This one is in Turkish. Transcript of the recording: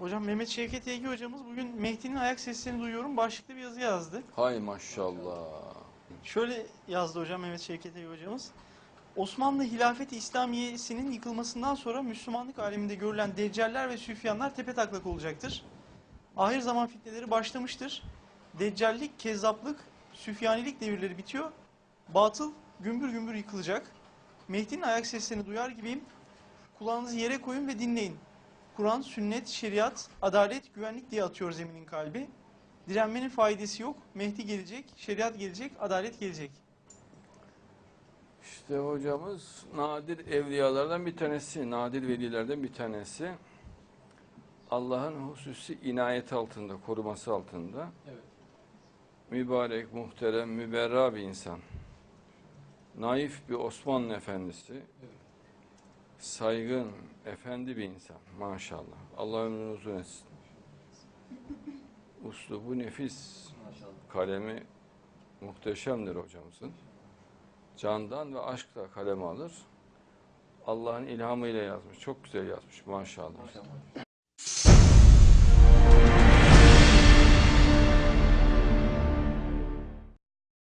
Hocam Mehmet Şevket Yegi hocamız bugün Mehdi'nin ayak seslerini duyuyorum başlıklı bir yazı yazdı. Hay maşallah. Şöyle yazdı hocam Mehmet Şevket Yegi hocamız. Osmanlı Hilafeti İslamiyesi'nin yıkılmasından sonra Müslümanlık aleminde görülen deccaller ve süfyanlar tepetaklak olacaktır. Ahir zaman fitneleri başlamıştır. Deccallik, kezzaplık, süfyanilik devirleri bitiyor. Batıl gümbür gümbür yıkılacak. Mehdi'nin ayak seslerini duyar gibiyim. Kulağınızı yere koyun ve dinleyin. Kur'an, sünnet, şeriat, adalet, güvenlik diye atıyor zeminin kalbi. Direnmenin faydası yok. Mehdi gelecek, şeriat gelecek, adalet gelecek. İşte hocamız nadir evliyalardan bir tanesi, nadir velilerden bir tanesi. Allah'ın hususi inayet altında, koruması altında. Evet. Mübarek, muhterem, müberra bir insan. Naif bir Osmanlı efendisi. Evet. Saygın, efendi bir insan maşallah. Allah ömrünü uzun etsin. Uslubu nefis, Maşallah. kalemi muhteşemdir hocamızın. Candan ve aşkla kaleme alır. Allah'ın ilhamıyla yazmış. Çok güzel yazmış maşallah. Maşallah.